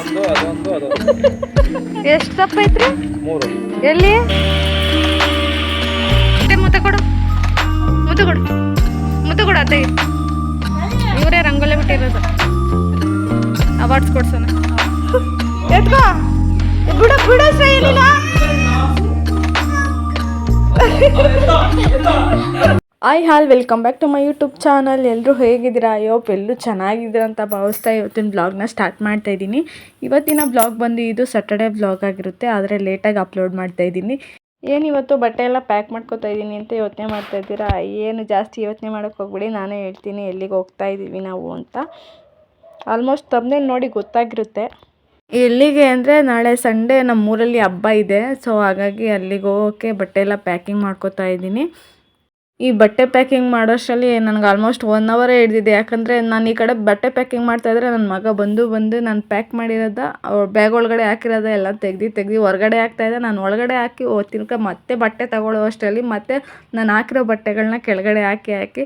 ಒಂದು ಅದೊಂದು ಅದೊಂದು ಎಷ್ಟು ದಪ್ಪ ಐತ್ರಿ? ಮೂರು. ಎಲ್ಲಿ? ಮತ್ತೆ ಕೊಡು. ಮುತ್ತ ಕೊಡು. ಮುತ್ತ ಕೊಡು ಅತ್ತೆ ಇವರೇ ರಂಗೋಲೆ ಬಿಟ್ಟಿರೋದು. ಅವಾರ್ಡ್ಸ್ ಕೊಡ್ಸೋಣ. ಎತ್ಕೋ. ಬಿಡ ಬಿಡ ಶ್ರೇಯಲಿನ hi all welcome back to my YouTube channel ಎಲ್ಲರೂ ಹೇಗಿದ್ದೀರಾ? ಅಯ್ಯೋ ಎಲ್ಲರೂ ಚೆನ್ನಾಗಿದ್ದೀರ ಅಂತ ಭಾವಿಸ್ತಾ ಇವತ್ತಿನ ಬ್ಲಾಗ್ನ ಸ್ಟಾರ್ಟ್ ಮಾಡ್ತಾ ಇದ್ದೀನಿ. ಇವತ್ತಿನ ಬ್ಲಾಗ್ ಬಂದು ಇದು ಸ್ಯಾಟರ್ಡೆ ಬ್ಲಾಗ್ ಆಗಿರುತ್ತೆ. ಆದರೆ ಲೇಟಾಗಿ ಅಪ್ಲೋಡ್ ಮಾಡ್ತಾ ಇದ್ದೀನಿ. ಏನು ಇವತ್ತು ಬಟ್ಟೆ ಎಲ್ಲ ಪ್ಯಾಕ್ ಮಾಡ್ಕೋತಾ ಇದ್ದೀನಿ ಅಂತ ಯೋಚನೆ ಮಾಡ್ತಾ ಇದ್ದೀರಾ? ಏನು ಜಾಸ್ತಿ ಯೋಚನೆ ಮಾಡೋಕ್ಕೆ ಹೋಗ್ಬಿಡಿ. ನಾನೇ ಹೇಳ್ತೀನಿ, ಎಲ್ಲಿಗೆ ಹೋಗ್ತಾ ಇದ್ದೀವಿ ನಾವು ಅಂತ. ಆಲ್ಮೋಸ್ಟ್ ತಮ್ಮನೇ ನೋಡಿ ಗೊತ್ತಾಗಿರುತ್ತೆ. ಎಲ್ಲಿಗೆ ಅಂದರೆ ನಾಳೆ ಸಂಡೇ ನಮ್ಮೂರಲ್ಲಿ ಹಬ್ಬ ಇದೆ. ಸೊ ಹಾಗಾಗಿ ಅಲ್ಲಿಗೆ ಹೋಗೋಕ್ಕೆ ಬಟ್ಟೆ ಎಲ್ಲ ಪ್ಯಾಕಿಂಗ್ ಮಾಡ್ಕೋತಾ ಇದ್ದೀನಿ. ಈ ಬಟ್ಟೆ ಪ್ಯಾಕಿಂಗ್ ಮಾಡೋಷ್ಟರಲ್ಲಿ ನನಗೆ ಆಲ್ಮೋಸ್ಟ್ ಒನ್ ಅವರೇ ಹಿಡಿದಿದೆ. ಯಾಕಂದರೆ ನಾನು ಈ ಕಡೆ ಬಟ್ಟೆ ಪ್ಯಾಕಿಂಗ್ ಮಾಡ್ತಾ ಮಾಡ್ತಾಯಿದ್ರೆ ನನ್ನ ಮಗ ಬಂದು ಬಂದು ನಾನು ಪ್ಯಾಕ್ ಮಾಡಿರೋದ ಬ್ಯಾಗ್ ಒಳಗಡೆ ಹಾಕಿರೋದ ಎಲ್ಲ ತೆಗ್ದು ತೆಗ್ದು ಹೊರಗಡೆ ಹಾಕ್ತಾಯಿದ್ದೆ ನಾನು ಒಳಗಡೆ ಹಾಕಿ ತಿನ್ಕ ಮತ್ತೆ ಬಟ್ಟೆ ತಗೊಳ್ಳೋವಷ್ಟರಲ್ಲಿ ಮತ್ತೆ ನಾನು ಹಾಕಿರೋ ಬಟ್ಟೆಗಳನ್ನ ಕೆಳಗಡೆ ಹಾಕಿ ಹಾಕಿ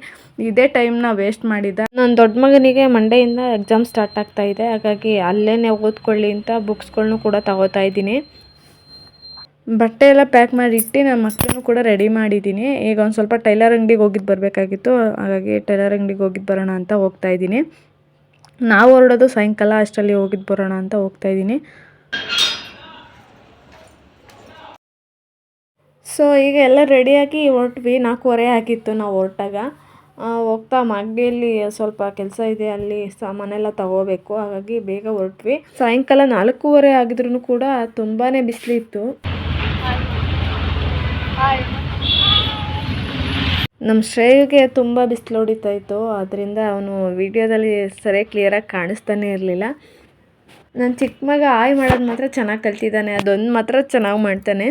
ಇದೇ ಟೈಮ್ನ ವೇಸ್ಟ್ ಮಾಡಿದ್ದೆ ನನ್ನ ದೊಡ್ಡ ಮಗನಿಗೆ ಮಂಡೆಯಿಂದ ಎಕ್ಸಾಮ್ ಸ್ಟಾರ್ಟ್ ಆಗ್ತಾಯಿದೆ ಹಾಗಾಗಿ ಅಲ್ಲೇ ಓದ್ಕೊಳ್ಳಿ ಅಂತ ಬುಕ್ಸ್ಗಳ್ನು ಕೂಡ ತಗೋತಾ ಇದ್ದೀನಿ. ಬಟ್ಟೆ ಎಲ್ಲ ಪ್ಯಾಕ್ ಮಾಡಿ ಇಟ್ಟು ನನ್ನ ಮಕ್ಕಳನ್ನು ಕೂಡ ರೆಡಿ ಮಾಡಿದ್ದೀನಿ. ಈಗ ಒಂದು ಸ್ವಲ್ಪ ಟೈಲರ್ ಅಂಗಡಿಗೆ ಹೋಗಿದ್ದು ಬರಬೇಕಾಗಿತ್ತು. ಹಾಗಾಗಿ ಟೈಲರ್ ಅಂಗಡಿಗೆ ಹೋಗಿದ್ದು ಬರೋಣ ಅಂತ ಹೋಗ್ತಾ ಇದ್ದೀನಿ. ನಾವು ಹೊರಡೋದು ಸಾಯಂಕಾಲ, ಅಷ್ಟರಲ್ಲಿ ಹೋಗಿದ್ದು ಬರೋಣ ಅಂತ ಹೋಗ್ತಾ ಇದ್ದೀನಿ. ಸೊ ಈಗ ಎಲ್ಲ ರೆಡಿಯಾಗಿ ಹೊರಟ್ವಿ. ನಾಲ್ಕೂವರೆ ಆಗಿತ್ತು ನಾವು ಹೊರಟಾಗ. ಹೋಗ್ತಾ ಮಗ್ಗಿಯಲ್ಲಿ ಸ್ವಲ್ಪ ಕೆಲಸ ಇದೆ. ಅಲ್ಲಿ ಸಾಮಾನೆಲ್ಲ ತಗೋಬೇಕು. ಹಾಗಾಗಿ ಬೇಗ ಹೊರಟ್ವಿ. ಸಾಯಂಕಾಲ ನಾಲ್ಕೂವರೆ ಆಗಿದ್ರು ಕೂಡ ತುಂಬಾ ಬಿಸಿಲಿತ್ತು. ನಮ್ಮ ಶ್ರೇಯಗೆ ತುಂಬ ಬಿಸಿಲು ಹೊಡಿತಾ ಇತ್ತು ಆದ್ದರಿಂದ ಅವನು ವಿಡಿಯೋದಲ್ಲಿ ಸರಿಯಾಗಿ ಕ್ಲಿಯರಾಗಿ ಕಾಣಿಸ್ತಾನೆ ಇರಲಿಲ್ಲ. ನನ್ನ ಚಿಕ್ಕ ಮಗ ಆಯ್ ಮಾಡೋದು ಮಾತ್ರ ಚೆನ್ನಾಗಿ ಕಲ್ತಿದ್ದಾನೆ ಅದೊಂದು ಮಾತ್ರ ಚೆನ್ನಾಗಿ ಮಾಡ್ತಾನೆ.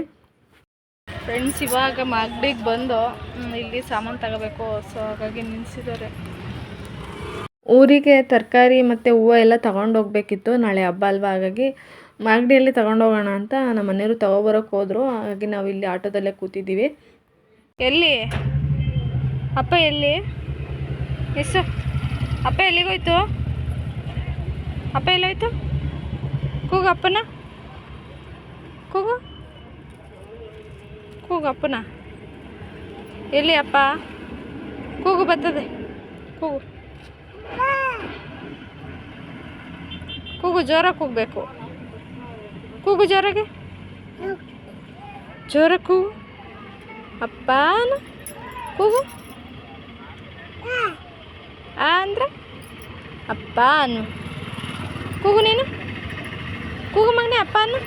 ಫ್ರೆಂಡ್ಸ್ ಇವಾಗ ಮಗಡಿಗೆ ಬಂದು ಇಲ್ಲಿ ಸಾಮಾನು ತಗೋಬೇಕು ಸೊ ಹಾಗಾಗಿ ನಿಲ್ಲಿಸಿದ್ದಾರೆ ಊರಿಗೆ ತರಕಾರಿ ಮತ್ತು ಹೂವು ಎಲ್ಲ ತಗೊಂಡು ಹೋಗಬೇಕಿತ್ತು ನಾಳೆ ಹಬ್ಬ ಅಲ್ವಾ ಹಾಗಾಗಿ ಮಾಗಡಿಯಲ್ಲಿ ತಗೊಂಡೋಗೋಣ ಅಂತ ನಮ್ಮ ಮನೆಯವರು ತಗೊಬರೋಕೆ ಹೋದರು. ಹಾಗೆ ನಾವು ಇಲ್ಲಿ ಆಟೋದಲ್ಲೇ ಕೂತಿದ್ದೀವಿ. ಎಲ್ಲಿ? ಅಪ್ಪ ಎಲ್ಲಿ? ಎಸ್ ಅಪ್ಪ ಎಲ್ಲಿಗೋಯ್ತು? ಅಪ್ಪ ಎಲ್ಲೋಯ್ತು? ಕೂಗು ಅಪ್ಪನ. ಕೂಗು. ಕೂಗು ಅಪ್ಪನ. ಎಲ್ಲಿ ಅಪ್ಪ? ಕೂಗು ಬರ್ತದೆ. ಕೂಗು. ಕೂಗು ಜೋರಾಗಿ ಕೂಗಬೇಕು. ಕೂಗು ಜೋರಾಗೆ ಜೋರ ಕೂಗು ಅಪ್ಪನ ಕೂಗು ಆ ಅಂದ್ರೆ ಅಪ್ಪ ಅನು ಕೂಗು ನೀನು ಕೂಗು ಮಗನೇ ಅಪ್ಪ ಅನು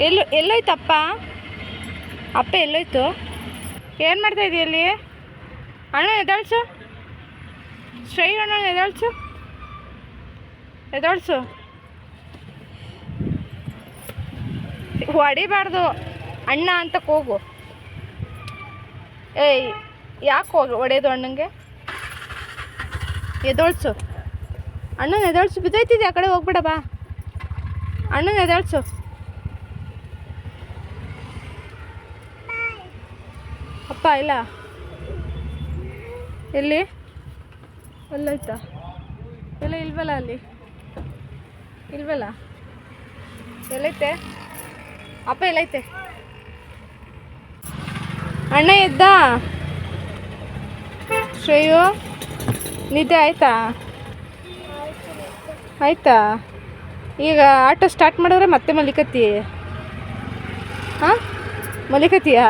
ಎಲ್ಲೋ ಎಲ್ಲೋಯ್ತು ಅಪ್ಪ ಎಲ್ಲೋಯ್ತು ಏನು ಮಾಡ್ತಾ ಇದೀಯ ಅಲ್ಲಿ ಅಣ್ಣ ಎದಾಳ್ಸು ಶ್ರೈ ಅಣ್ಣ ಎದಾಳ್ಸು ಎದಾಳ್ಸು ಹೊಡಿಬಾರ್ದು. ಅಣ್ಣ ಅಂತ ಕೂಗು. ಏಯ್, ಯಾಕೆ ಹೋಗು, ಹೊಡೆಯೋದು ಅಣ್ಣಂಗೆ? ಎದೋಳ್ಸು. ಅಣ್ಣನ ಎದೋಳ್ಸು. ಬಿದ್ದೈತಿದೆ ಆ ಕಡೆ ಹೋಗ್ಬೇಡ, ಬಾ. ಅಣ್ಣನ ಎದೋಳ್ಸು. ಅಪ್ಪ, ಇಲ್ಲ. ಎಲ್ಲಿ? ಅಲ್ಲೈತಾ ಎಲ್ಲ ಇಲ್ವಲ್ಲ ಅಲ್ಲಿ? ಇಲ್ವಲ್ಲ? ಎಲ್ಲೈತೆ? ಅಪ್ಪ ಎಲ್ಲೈತೆ? ಅಣ್ಣ ಎದ್ದ? ಶ್ರೇಯು, ನಿದ್ದೆ ಆಯ್ತಾ? ಆಯ್ತಾ? ಈಗ ಆಟೋ ಸ್ಟಾರ್ಟ್ ಮಾಡಿದ್ರೆ ಮತ್ತೆ ಮಲಿಕತ್ತಿ ಹಾಂ? ಮಲಿಕತ್ತೀಯಾ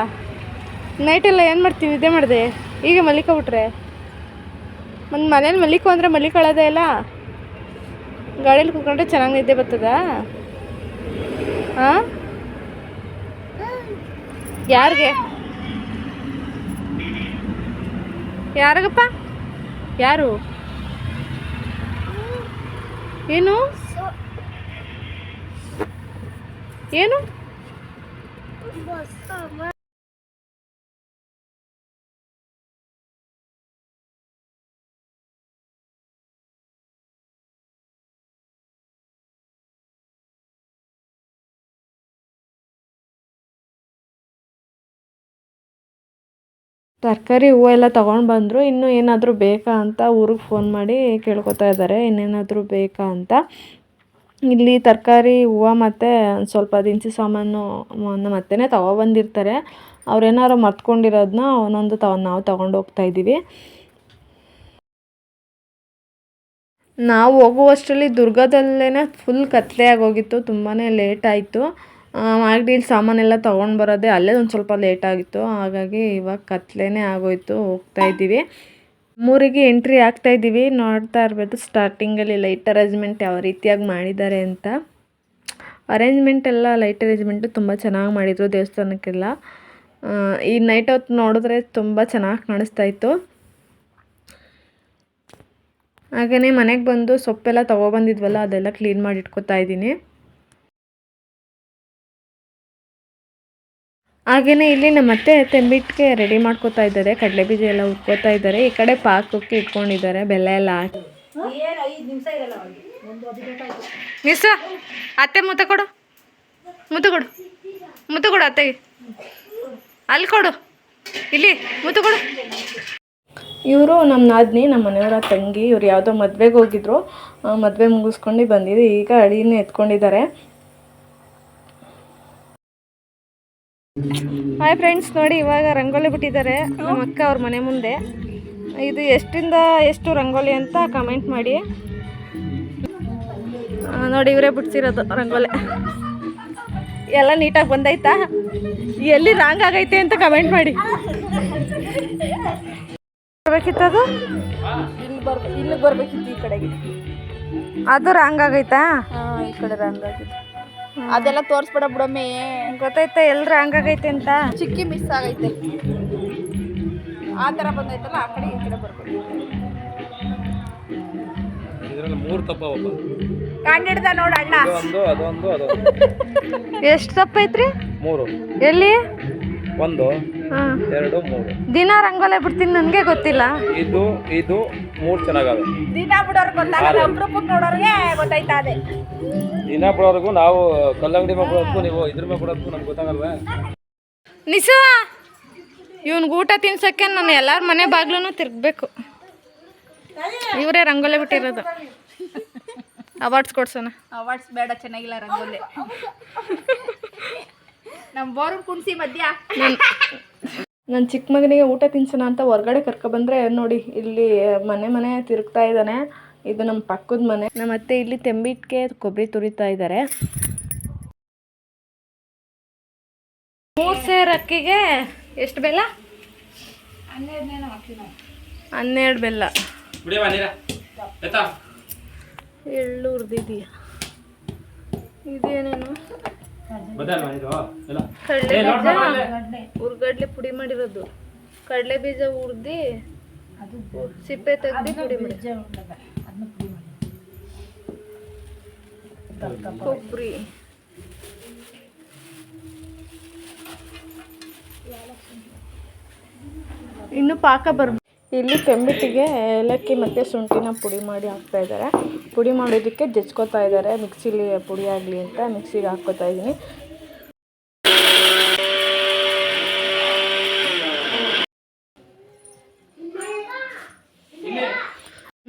ನೈಟೆಲ್ಲ ಏನು ಮಾಡ್ತೀವಿ ನಿದ್ದೆ ಮಾಡಿದೆ? ಈಗ ಮಲಿಕೊಬಿಟ್ರೆ ಒಂದು ಮನೇಲಿ ಮಲಿಕು ಅಂದರೆ ಮಲಿಕೊಳ್ಳೋದೇ ಇಲ್ಲ? ಗಾಡೀಲಿ ಕೂತ್ಕೊಂಡ್ರೆ ಚೆನ್ನಾಗಿ ನಿದ್ದೆ ಬರ್ತದಾ? ಹಾಂ? ಯಾರಿಗೆ? ಯಾರಿಗಪ್ಪ? ಯಾರು? ಏನು? ಏನು? ತರಕಾರಿ ಹೂವು ಎಲ್ಲ ತೊಗೊಂಡು ಬಂದರು. ಇನ್ನೂ ಏನಾದರೂ ಬೇಕಾ ಅಂತ ಊರಿಗೆ ಫೋನ್ ಮಾಡಿ ಕೇಳ್ಕೊತಾ ಇದ್ದಾರೆ ಇನ್ನೇನಾದರೂ ಬೇಕಾ ಅಂತ. ಇಲ್ಲಿ ತರಕಾರಿ ಹೂವು ಮತ್ತು ಸ್ವಲ್ಪ ದಿನಸಿ ಸಾಮಾನು ನಮ್ಮ ಅತ್ತೆನೇ ತಗೊಬಂದಿರ್ತಾರೆ ಅವ್ರೇನಾರು ಮರ್ತ್ಕೊಂಡಿರೋದನ್ನ ಒಂದೊಂದು ತ, ನಾವು ತಗೊಂಡು ಹೋಗ್ತಾ ಇದ್ದೀವಿ ನಾವು ಹೋಗುವಷ್ಟರಲ್ಲಿ ದುರ್ಗದಲ್ಲೇ ಫುಲ್ ಕತ್ತಲೆ ಆಗೋಗಿತ್ತು. ತುಂಬಾ ಲೇಟ್ ಆಯಿತು. ಮಾಗಡಿಲಿ ಸಾಮಾನೆಲ್ಲ ತೊಗೊಂಡು ಬರೋದೇ ಅಲ್ಲೇ ಒಂದು ಸ್ವಲ್ಪ ಲೇಟ್ ಆಗಿತ್ತು. ಹಾಗಾಗಿ ಇವಾಗ ಕತ್ಲೇ ಆಗೋಯ್ತು, ಹೋಗ್ತಾ ಇದ್ದೀವಿ. ಮೂರಿಗೆ ಎಂಟ್ರಿ ಆಗ್ತಾ ಇದ್ದೀವಿ. ನೋಡ್ತಾ ಇರಬೇಕು ಸ್ಟಾರ್ಟಿಂಗಲ್ಲಿ ಲೈಟ್ ಅರೇಂಜ್ಮೆಂಟ್ ಯಾವ ರೀತಿಯಾಗಿ ಮಾಡಿದ್ದಾರೆ ಅಂತ. ಅರೇಂಜ್ಮೆಂಟ್ ಎಲ್ಲ ಲೈಟ್ ಅರೇಂಜ್ಮೆಂಟು ತುಂಬ ಚೆನ್ನಾಗಿ ಮಾಡಿದರು ದೇವಸ್ಥಾನಕ್ಕೆಲ್ಲ. ಈ ನೈಟ್ ಹೊತ್ತು ನೋಡಿದ್ರೆ ತುಂಬ ಚೆನ್ನಾಗಿ ಕಾಣಿಸ್ತಾ ಇತ್ತು. ಹಾಗೆಯೇ ಮನೆಗೆ ಬಂದು ಸೊಪ್ಪೆಲ್ಲ ತೊಗೊಬಂದಿದ್ವಲ್ಲ, ಅದೆಲ್ಲ ಕ್ಲೀನ್ ಮಾಡಿ ಇಟ್ಕೋತಾ ಇದ್ದೀನಿ. ಹಾಗೆಯೇ ಇಲ್ಲಿ ನಮ್ಮ ಅತ್ತೆ ತೆಂಬಿಟ್ಟಿಗೆ ರೆಡಿ ಮಾಡ್ಕೊತಾ ಇದ್ದಾರೆ. ಕಡಲೆ ಬೀಜ ಎಲ್ಲ ಉಟ್ಕೋತಾ ಇದ್ದಾರೆ. ಈ ಕಡೆ ಪಾಕಕ್ಕೆ ಇಟ್ಕೊಂಡಿದ್ದಾರೆ. ಬೆಲ್ಲ ಎಲ್ಲ ಹಾಕಿ. ಮಿಸ್, ಅತ್ತೆ ಮುತ್ತ ಕೊಡು. ಮುತ್ತು ಕೊಡು. ಮುತ್ತು ಕೊಡು ಅತ್ತೆಗೆ. ಅಲ್ಲಿ ಕೊಡು. ಇಲ್ಲಿ ಮುತ್ತು ಕೊಡು. ಇವರು ನಮ್ಮ ನಾದಿನಿ, ನಮ್ಮ ಮನೆಯವರ ತಂಗಿ, ಇವ್ರು ಯಾವುದೋ ಮದುವೆಗೆ ಹೋಗಿದ್ರು. ಮದುವೆ ಮುಗಿಸ್ಕೊಂಡು ಬಂದಿದ್ದು. ಈಗ ಅಳಿನೇ ಎತ್ಕೊಂಡಿದ್ದಾರೆ. ಹಾಯ್ ಫ್ರೆಂಡ್ಸ್ ನೋಡಿ ಇವಾಗ ರಂಗೋಲಿ ಬಿಟ್ಟಿದ್ದಾರೆ. ನಮ್ಮ ಅಕ್ಕ ಅವ್ರ ಮನೆ ಮುಂದೆ. ಇದು ಎಷ್ಟಿಂದ ಎಷ್ಟು ರಂಗೋಲಿ ಅಂತ ಕಮೆಂಟ್ ಮಾಡಿ. ನೋಡಿ ಇವರೇ ಬಿಡ್ಸಿರೋದು ರಂಗೋಲಿ. ಎಲ್ಲ ನೀಟಾಗಿ ಬಂದೈತಾ ಎಲ್ಲಿ ರಾಂಗ್ ಆಗೈತೆ ಅಂತ ಕಮೆಂಟ್ ಮಾಡಿ. ಬರ್ಬೇಕಿತ್ತದು? ಇಲ್ಲಿ ಬರ್ಬೇಕು ಇಲ್ಲಿ ಬರ್ಬೇಕಿತ್ತು ಈ ಕಡೆಗೆ. ಅದು ರಾಂಗ್ ಆಗೈತಾ? ಈ ಕಡೆ ರಾಂಗ್ ಆಗಿದೆ ಅದೆಲ್ಲ ತೋರಿಸ್ಬೇಡ ಬಿಡಮ್ಮೆ. ಗೊತ್ತೈತೆ ಎಲ್ರ ಹಂಗಾಗೈತೆ ಆಗೈತೆ ಅಂತ? ಚಿಕ್ಕಿ ಮಿಸ್ ಆಗೈತೆ. ಆ ಥರ ಬಂದೈತಲ್ಲ ಆ ಕಡೆ ಈ ಕಡೆ ಬರ್ಬೇಕು. ಇದರಲ್ಲಿ ಮೂರು ತಪ್ಪವಪ್ಪ ಕಂಡಿಡ್ದ ನೋಡ ಅಣ್ಣ. ಒಂದು ಅದೊಂದು ಅದೊಂದು. ಎಷ್ಟು ತಪ್ಪೈತ್ರಿ ಮೂರು. ಎಲ್ಲಿ? ಒಂದು ಹಾಂ. ಎರಡು ಮೂರು. ದಿನ ರಂಗೋಲೆ ಬಿಡ್ತೀನಿ ನನಗೆ ಗೊತ್ತಿಲ್ಲ. ಇದು ಇದು ಮೂರು ಚೆನ್ನಾಗವೆ. ದಿನ ಬಿಡೋರ್ಗೆ ಗೊತ್ತಾಗಲ್ಲ ಅಪರೂಪಕ್ಕೆ ನೋಡೋರಿಗೆ ಗೊತ್ತಾಯ್ತಾ ಅದೇ ದಿನ ಬಿಡೋರ್ಗು ನಾವು ಕಲ್ಲಂಗಡಿ ಮೇಲೆ ನೀವು ಇದ್ರ ಮೇಲೆ ಬಿಡೋದಕ್ಕೂ ನಮ್ಗೆ ಗೊತ್ತಾಗಲ್ವೇ? ನಿಸು ಇವ್ನಿಗೆ ಊಟ ತಿನ್ಸಕ್ಕೆ ನಾನು ಎಲ್ಲರ ಮನೆ ಬಾಗ್ಲೂ ತಿರ್ಗಬೇಕು. ಇವರೇ ರಂಗೋಲೆ ಬಿಟ್ಟಿರೋದು. ಅವಾರ್ಡ್ಸ್ ಕೊಡ್ಸೋಣ. ಅವಾರ್ಡ್ಸ್ ಬೇಡ ಚೆನ್ನಾಗಿಲ್ಲ ರಂಗೋಲಿ. ನಮ್ಮ ಬೋರ್ ಕುಣಿಸಿ ಮಧ್ಯ. ನನ್ನ ಚಿಕ್ಕ ಮಗನಿಗೆ ಊಟ ತಿನ್ಸೋಣ ಅಂತ ಹೊರ್ಗಡೆ ಕರ್ಕೊಬಂದ್ರೆ ನೋಡಿ ಇಲ್ಲಿ ಮನೆ ಮನೆ ತಿರುಗ್ತಾ ಇದ್ದಾನೆ. ಇದು ನಮ್ಮ ಪಕ್ಕದ ಮನೆ. ನಮ್ಮ ಅತ್ತೆ ಇಲ್ಲಿ ತೆಂಬಿಟ್ಗೆ ಕೊಬ್ಬರಿ ತುರಿತಾ ಇದ್ದಾರೆ ಮೂರು ಸೇರ್ ಅಕ್ಕಿಗೆ ಎಷ್ಟು ಬೆಲ್ಲ? ಹನ್ನೆರಡು ಬೆಲ್ಲ. ಎಳ್ಳು ಹುರಿದಿದೀಯ ಇದೇನೇನು? ಕಡಲೆ ಬೀಜ? ಹುರ್ಗಡ್ಲೆ ಪುಡಿ ಮಾಡಿರೋದು. ಕಡಲೆ ಬೀಜ ಉರ್ದಿ ಸಿಪ್ಪೆ ತೆಗ್ದು ಪುಡಿ ಮಾಡಿ. ಕೊಬ್ಬರಿ. ಇನ್ನು ಪಾಕ ಬರ್ ಇಲ್ಲಿ ಕೆಂಬಿಟ್ಟಿಗೆ ಏಲಕ್ಕಿ ಮತ್ತು ಶುಂಠಿನ ಪುಡಿ ಮಾಡಿ ಹಾಕ್ತಾ ಇದ್ದಾರೆ. ಪುಡಿ ಮಾಡೋದಕ್ಕೆ ಜಜ್ಕೋತಾ ಇದ್ದಾರೆ. ಮಿಕ್ಸಿಲಿ ಪುಡಿ ಆಗಲಿ ಅಂತ ಮಿಕ್ಸಿಗೆ ಹಾಕ್ಕೋತಾ ಇದ್ದೀನಿ.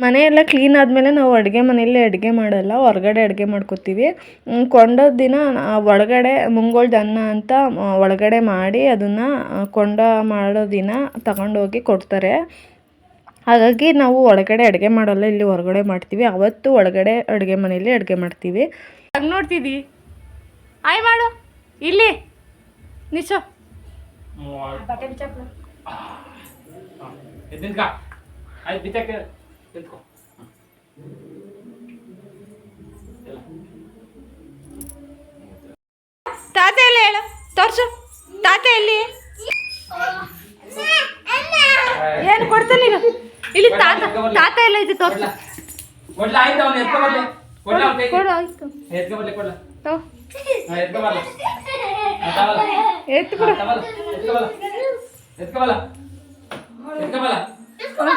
ಮನೆಯೆಲ್ಲ ಕ್ಲೀನ್ ಆದಮೇಲೆ ನಾವು ಅಡುಗೆ ಮನೆಯಲ್ಲೇ ಅಡುಗೆ ಮಾಡಲ್ಲ, ಹೊರಗಡೆ ಅಡುಗೆ ಮಾಡ್ಕೋತೀವಿ. ಕೊಂಡೋದ ದಿನ ಒಳಗಡೆ ಮುಂಗೋಳ್ದು ಅನ್ನ ಅಂತ ಒಳಗಡೆ ಮಾಡಿ ಅದನ್ನು, ಕೊಂಡ ಮಾಡೋ ದಿನ ತಗೊಂಡೋಗಿ ಕೊಡ್ತಾರೆ. ಹಾಗಾಗಿ ನಾವು ಒಳಗಡೆ ಅಡುಗೆ ಮಾಡಲ್ಲ ಇಲ್ಲಿ ಹೊರಗಡೆ ಮಾಡ್ತೀವಿ. ಅವತ್ತು ಒಳಗಡೆ ಅಡುಗೆ ಮನೆಯಲ್ಲಿ ಅಡುಗೆ ಮಾಡ್ತೀವಿ. ಹಂಗೆ ನೋಡ್ತಿದ್ದಿ ಆಯ್ ಮಾಡು. ಇಲ್ಲಿ. ನಿಶೋ ತಾತ ಎಲ್ಲ ಹೇಳು. ತೋರ್ಸು. ತಾತ ಎಲ್ಲಿ? ಏನು ಕೊಡ್ತಾನೆ ನೀನು ಇಲ್ಲಿ ತಾತ ತಾತ ಎಲ್ಲ ಇದೆ ತೋರ್ಸು ಕೊಡ್ಲ ಆಯ್ತು ಅವನು ಎತ್ಕೊ ಬರ್ಲಿ ಕೊಡ್ಲ ಅವ್ನ್. ಕೊಡು ಆಯ್ತು ಎತ್ಕೊ ಬರ್ಲಿ ಕೊಡ್ಲ ತಗೋ. ಹಾ, ಎತ್ಕೊ ಬರ್ಲ ಹಾ, ತಗೊಳ್ಳ. ಎತ್ತು ಕೊಡು ತಗೊಳ್ಳ. ಎತ್ಕೊ ಬರ್ಲ. ಎತ್ಕೊ ಬರ್ಲ. ಎತ್ಕೊ ಬರ್ಲ.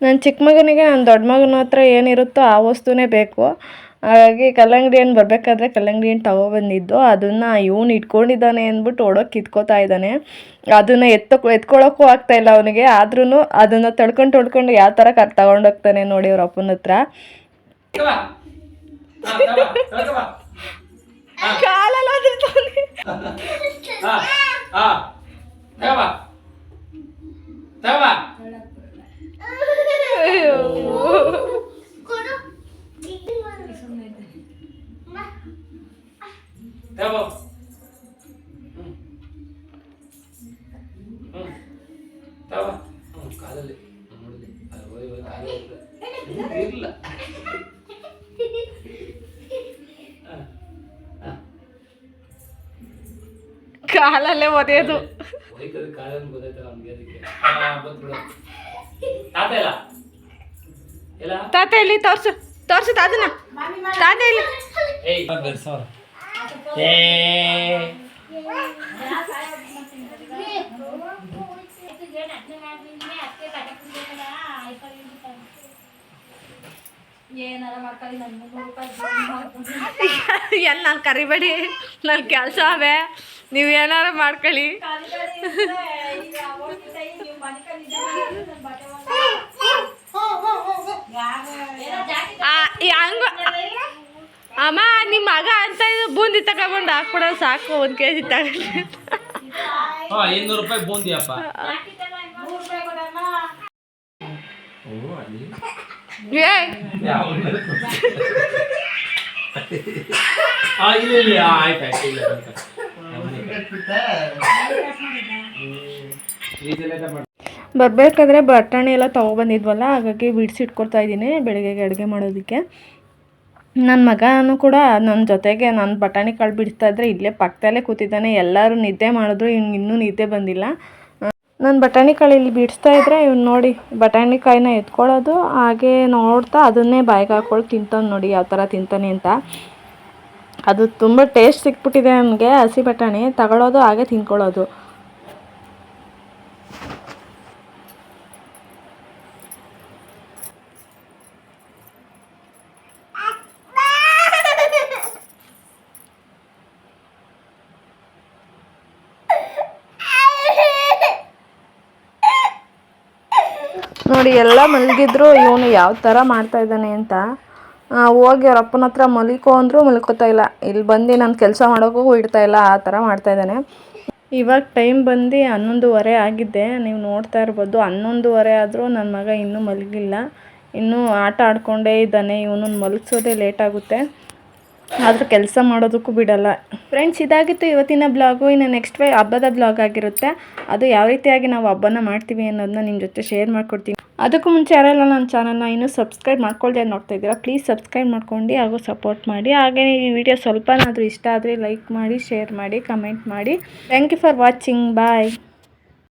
ನನ್ನ ಚಿಕ್ಕ ಮಗನಿಗೆ ನನ್ನ ದೊಡ್ಡ ಮಗನ ಹತ್ರ ಏನಿರುತ್ತೋ ಆ ವಸ್ತುನೇ ಬೇಕು ಹಾಗಾಗಿ ಕಲ್ಲಂಗಡಿ ಹಣ್ಣು ಬರಬೇಕಾದ್ರೆ ಕಲ್ಲಂಗಡಿ ಹಣ್ಣು ತಗೊಬಂದಿದ್ದು ಅದನ್ನು ಇವನು ಇಟ್ಕೊಂಡಿದ್ದಾನೆ ಅಂದ್ಬಿಟ್ಟು ಓಡೋಕೆ ಕಿತ್ಕೋತಾ ಇದ್ದಾನೆ. ಅದನ್ನು ಎತ್ತೋ ಎತ್ಕೊಳ್ಳೋಕ್ಕೂ ಆಗ್ತಾ ಇಲ್ಲ ಅವನಿಗೆ. ಆದ್ರೂ ಅದನ್ನು ತಡ್ಕೊಂಡು ತೊಳ್ಕೊಂಡು ಯಾವ ಥರ ಕರ್ ತಗೊಂಡೋಗ್ತಾನೆ ನೋಡಿ ಅವ್ರ ಅಪ್ಪನ ಹತ್ರ. ಕಾಲೆಲ್ಲ ಕಾಲಲ್ಲೇ ಒದೆಯೋದು ತಾತ ಇಲ್ಲ? ತೋರ್ಸು ತೋರ್ಸು ತಾತನ. ತಾತ ಇಲ್ಲಿ. ಎಲ್ಲ ಬೆರ್ಸವ್ರ ಏ. ಏನು ನಾನು ಕರಿಬೇಡಿ ನನ್ನ ಕೆಲಸ ಅವೇ. ನೀವು ಏನಾರು ಮಾಡ್ಕೊಳ್ಳಿ. ಹಂಗ ಅಮ್ಮ ನಿಮ್ಮ ಮಗ ಅಂತ ಇದು ಬೂಂದಿ ತಗೊಂಡು ಹಾಕ್ಬಿಡ ಸಾಕು ಒಂದು ಕೆ ಜಿ ತಗೊಂಡು ರೂಪಾಯಿ ಬೂಂದಿ ಅಪ್ಪ. ಏ ಬರಬೇಕಾದ್ರೆ ಬಟಾಣಿ ಎಲ್ಲ ತೊಗೊಬಂದಿದ್ವಲ್ಲ, ಹಾಗಾಗಿ ಬಿಡಿಸಿಟ್ಕೊಳ್ತಾ ಇದ್ದೀನಿ ಬೆಳಗ್ಗೆಗೆ ಅಡುಗೆ ಮಾಡೋದಕ್ಕೆ. ನನ್ನ ಮಗನೂ ಕೂಡ ನನ್ನ ಜೊತೆಗೆ ನಾನು ಬಟಾಣಿ ಕಾಳು ಬಿಡಿಸ್ತಾ ಇದ್ರೆ ಇಲ್ಲೇ ಪಕ್ಕದಲ್ಲೇ ಕೂತಿದ್ದಾನೆ. ಎಲ್ಲರೂ ನಿದ್ದೆ ಮಾಡಿದ್ರು ಇವ್ನು ಇನ್ನೂ ನಿದ್ದೆ ಬಂದಿಲ್ಲ. ನಾನು ಬಟಾಣಿ ಕಾಳು ಇಲ್ಲಿ ಬಿಡಿಸ್ತಾ ಇದ್ರೆ ಇವ್ನು ನೋಡಿ ಬಟಾಣಿ ಕಾಯಿನ ಎತ್ಕೊಳ್ಳೋದು, ಹಾಗೆ ನೋಡ್ತಾ ಅದನ್ನೇ ಬಾಯಿಗೆ ಹಾಕ್ಕೊಂಡು ತಿಂತಾನೆ ನೋಡಿ, ಯಾವ ಥರ ತಿಂತಾನೆ ಅಂತ. ಅದು ತುಂಬ ಟೇಸ್ಟ್ ಸಿಕ್ಬಿಟ್ಟಿದೆ ನನಗೆ ಹಸಿ ಬಟಾಣಿ. ತಗೊಳ್ಳೋದು ಹಾಗೆ ತಿನ್ಕೊಳ್ಳೋದು. ನೋಡಿ, ಎಲ್ಲ ಮಲಗಿದ್ರು, ಇವನು ಯಾವ ಥರ ಮಾಡ್ತಾ ಇದ್ದಾನೆ ಅಂತ. ಹೋಗಿ ಅವ್ರ ಅಪ್ಪನ ಹತ್ರ ಮಲಿಕೋ ಅಂದರೂ ಮಲ್ಕೋತಾ ಇಲ್ಲ. ಇಲ್ಲಿ ಬಂದು ನಾನು ಕೆಲಸ ಮಾಡೋಕ್ಕೂ ಇಡ್ತಾ ಇಲ್ಲ, ಆ ಥರ ಮಾಡ್ತಾ ಇದ್ದಾನೆ. ಇವಾಗ ಟೈಮ್ ಬಂದು ಹನ್ನೊಂದುವರೆ ಆಗಿದ್ದೆ ನೀವು ನೋಡ್ತಾ ಇರ್ಬೋದು, ಹನ್ನೊಂದುವರೆ ಆದರೂ ನನ್ನ ಮಗ ಇನ್ನೂ ಮಲಗಿಲ್ಲ. ಇನ್ನೂ ಆಟ ಆಡ್ಕೊಂಡೇ ಇದ್ದಾನೆ. ಇವನು ಮಲಗಿಸೋದೇ ಲೇಟ್ ಆಗುತ್ತೆ. ಆದರೂ ಕೆಲಸ ಮಾಡೋದಕ್ಕೂ ಬಿಡಲ್ಲ. ಫ್ರೆಂಡ್ಸ್ ಇದಾಗಿತ್ತು ಇವತ್ತಿನ ಬ್ಲಾಗು ಇನ್ನು ನೆಕ್ಸ್ಟ್ ವೇ ಹಬ್ಬದ ಬ್ಲಾಗ್ ಆಗಿರುತ್ತೆ. ಅದು ಯಾವ ರೀತಿಯಾಗಿ ನಾವು ಹಬ್ಬನ ಮಾಡ್ತೀವಿ ಅನ್ನೋದನ್ನ ನಿಮ್ಮ ಜೊತೆ ಶೇರ್ ಮಾಡ್ಕೊಡ್ತೀನಿ. ಅದಕ್ಕೂ ಮುಂಚೆ ಯಾರೆಲ್ಲ ನನ್ನ ಚಾನಲ್ನ ಇನ್ನೂ ಸಬ್ಸ್ಕ್ರೈಬ್ ಮಾಡ್ಕೊಳ್ದೆ ನೋಡ್ತಾ ಇದ್ದೀರಾ ಪ್ಲೀಸ್ ಸಬ್ಸ್ಕ್ರೈಬ್ ಮಾಡ್ಕೊಂಡು ಹಾಗೂ ಸಪೋರ್ಟ್ ಮಾಡಿ. ಹಾಗೆ ಈ ವಿಡಿಯೋ ಸ್ವಲ್ಪನಾದರೂ ಇಷ್ಟ ಆದರೆ ಲೈಕ್ ಮಾಡಿ ಶೇರ್ ಮಾಡಿ ಕಮೆಂಟ್ ಮಾಡಿ. Thank you for watching bye